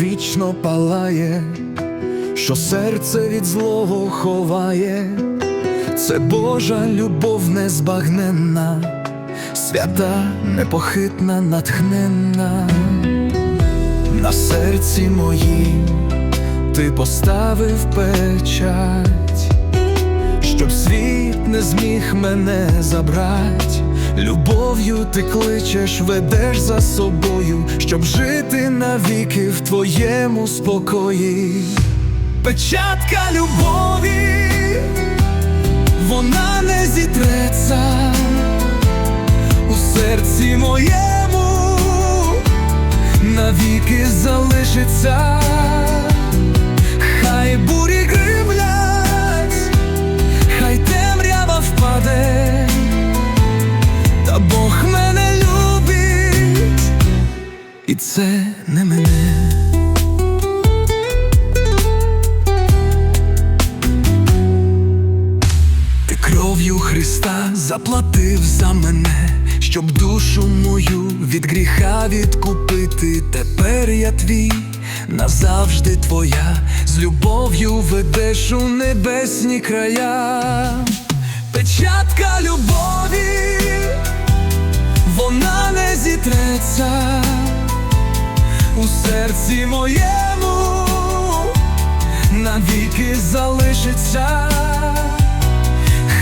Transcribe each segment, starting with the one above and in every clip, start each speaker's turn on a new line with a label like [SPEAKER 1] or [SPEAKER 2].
[SPEAKER 1] вічно палає, що серце від злого ховає, це Божа любов незбагненна, свята непохитна, натхненна. На серці моїм ти поставив печать, щоб світ не зміг мене забрать. Любов'ю ти кличеш, ведеш за собою, щоб жити навіки в твоєму спокої. Печатка любові, вона не зітреться у серці моєму, навіки залишиться. Це не мене. Ти кров'ю Христа заплатив за мене, щоб душу мою від гріха відкупити. Тепер я твій, назавжди твоя, з любов'ю ведеш у небесні края. Печатка любові, вона не зітреться у серці моєму, навіки залишиться.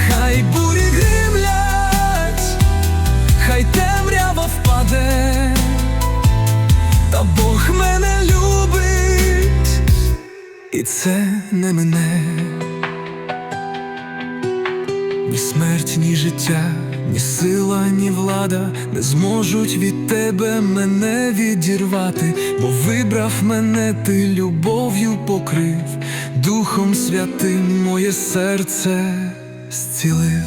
[SPEAKER 1] Хай бурі гримлять, хай темрява впаде, та Бог мене любить, і це не мене. Ні смерть, ні життя, ні сила, ні влада не зможуть від тебе мене відірвати, бо вибрав мене ти любов'ю покрив, Духом Святим моє серце зцілив.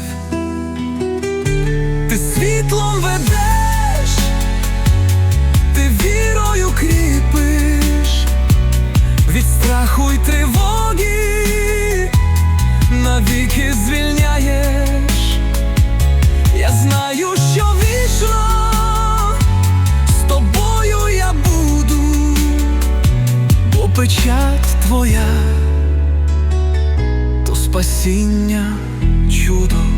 [SPEAKER 1] Ти світлом ведеш, ти вірою кріпиш, від страху й тривоги навіки звільняєш. Печать твоя, то спасіння чудо.